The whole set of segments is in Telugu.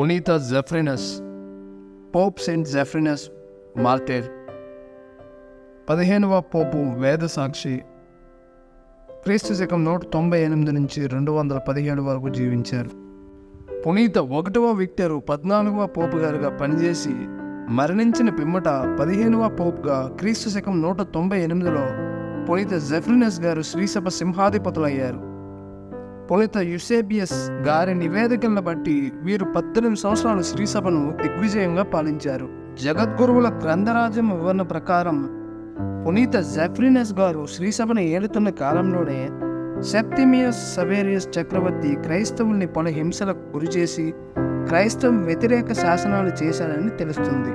పునీత Zephyrinus pope saint Zephyrinus martyr పదిహేనవ పోపు వేద సాక్షి క్రీస్తు శకం నూట తొంభై ఎనిమిది నుంచి రెండు వందల పదిహేడు వరకు జీవించారు. పునీత ఒకటవ విక్టరు పద్నాలుగవ పోపు గారుగా పనిచేసి మరణించిన పిమ్మట పదిహేనవ పోపుగా క్రీస్తు శకం నూట తొంభై ఎనిమిదిలో పునీత జెఫ్రినస్ గారు శ్రీసభ సింహాధిపతులయ్యారు. పులిత యుసేబియస్ గారి నివేదికలను బట్టి వీరు పద్దెనిమిది సంవత్సరాలు శ్రీసభను దిగ్విజయంగా పాలించారు. జగద్గురువుల గ్రంథరాజ్యం వివరణ ప్రకారం పునీత జెఫ్రినస్ గారు శ్రీసభను ఏలుతున్న కాలంలోనే సెప్తిమియస్ సవేరియస్ చక్రవర్తి క్రైస్తవుల్ని పలు హింసలకు గురిచేసి క్రైస్తవ వ్యతిరేక శాసనాలు చేశారని తెలుస్తుంది.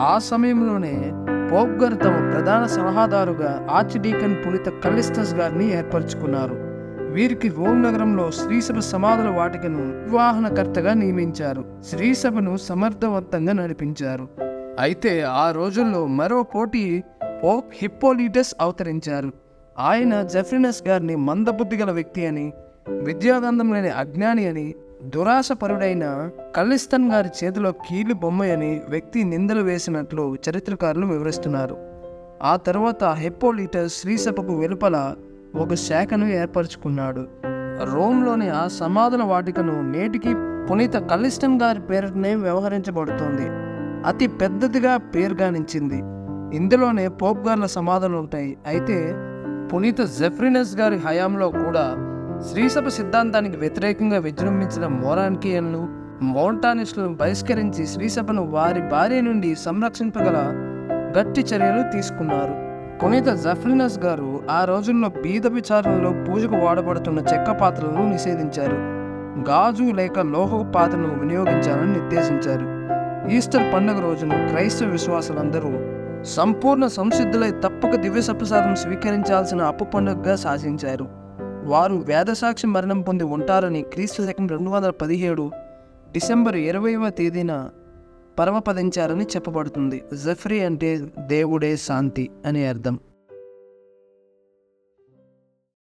ఆ సమయంలోనే పోప్ గారు తమ ప్రధాన సలహాదారుగా ఆర్చ్ డీకన్ పునీత గారిని ఏర్పరచుకున్నారు. వీరికి రోమ్ నగరంలో శ్రీసభ సమాధుల వాటికను వివాహనకర్తగా నియమించారు. శ్రీసభను సమర్థవంతంగా నడిపించారు. అయితే ఆ రోజుల్లో మరో పోటీ పోప్ హిప్పోలీటస్ అవతరించారు. ఆయన జెఫ్రినస్ గారిని మందబుద్ధి గల వ్యక్తి అని విద్యాగంధం లేని అజ్ఞాని అని దురాశపరుడైన కల్లిస్తన్ గారి చేతిలో కీలు బొమ్మ అని వ్యక్తి నిందలు వేసినట్లు చరిత్రకారులు వివరిస్తున్నారు. ఆ తర్వాత హెప్పోలీటస్ శ్రీసభకు వెలుపల ఒక శాఖను ఏర్పరచుకున్నాడు. రోమ్లోని ఆ సమాధుల వాటికను నేటికి పునీత కలిష్టం గారి పేరునే వ్యవహరించబడుతుంది. అతి పెద్దదిగా పేరుగానించింది. ఇందులోనే పోప్ గార్ల సమాధులు ఉంటాయి. అయితే పునీత జెఫ్రినస్ గారి హయాంలో కూడా శ్రీసభ సిద్ధాంతానికి వ్యతిరేకంగా విజృంభించిన మోరాన్కియన్లు మౌంటానిస్టులను బహిష్కరించి శ్రీసభను వారి భార్య నుండి సంరక్షింపగల గట్టి చర్యలు తీసుకున్నారు. పునీత జఫ్రినస్ గారు ఆ రోజుల్లో బీద విచారణలో పూజకు వాడబడుతున్న చెక్క పాత్రలను నిషేధించారు. గాజు లేక లోహపు పాత్రను వినియోగించాలని నిర్దేశించారు. ఈస్టర్ పండుగ రోజున క్రైస్తవ విశ్వాసులందరూ సంపూర్ణ సంసిద్ధులై తప్పక దివ్య సప్రసాదం స్వీకరించాల్సిన అప్పు పండుగగా శాసించారు. వారు వేదసాక్షి మరణం పొంది ఉంటారని క్రీస్తు శకం రెండు వందల పదిహేడు డిసెంబర్ ఇరవైవ తేదీన పరమపదించారని చెప్పబడుతుంది. జఫ్రీ అంటే దేవుడే శాంతి అని అర్థం.